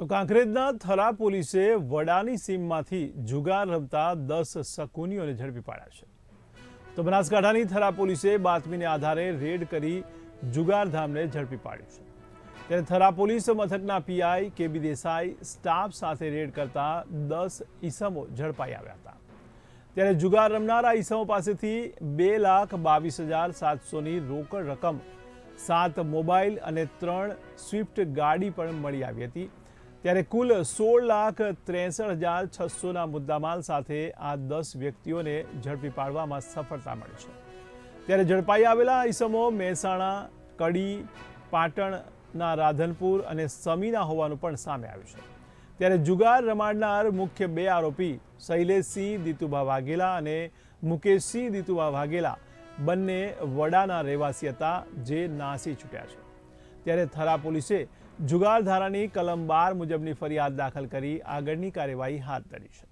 તો કાંકરેજના થરા પોલીસે વડાની સીમમાંથી જુગાર રમતા દસ શકુનીઓને ઝડપી પાડ્યા છે. તો બનાસકાંઠાની થરા પોલીસે બાતમીને આધારે રેડ કરી જુગારધામને ઝડપી પાડ્યું છે. ત્યારે થરા પોલીસ મથકના પીઆઈ કેબી દેસાઈ સ્ટાફ સાથે રેડ કરતા દસ ઈસમો ઝડપાઈ આવ્યા હતા. ત્યારે જુગાર રમનારા ઈસમો પાસેથી બે લાખ બાવીસ હજાર સાતસોની રોકડ રકમ, સાત મોબાઈલ અને ત્રણ સ્વિફ્ટ ગાડી પણ મળી આવી હતી. ત્યારે કુલ સોળ લાખ ત્રેસઠ હજાર છસોના મુદ્દામાલ સાથે આ દસ વ્યક્તિઓને ઝડપી પાડવામાં સફળતા મળી છે. ત્યારે ઝડપાઈ આવેલા ઈસમો મહેસાણા, કડી પાટણના રાધનપુર અને સમીના હોવાનું પણ સામે આવ્યું છે. ત્યારે જુગાર રમાડનાર મુખ્ય બે આરોપી શૈલેષસિંહ દીતુભા વાઘેલા અને મુકેશસિંહ દીતુભા વાઘેલા બંને વડાના રહેવાસી હતા જે નાસી છૂટ્યા છે. ત્યારે થરા પોલીસે જુગાર ધારાની કલમ બાર મુજબની ફરિયાદ દાખલ કરી આગળની કાર્યવાહી હાથ ધરી છે.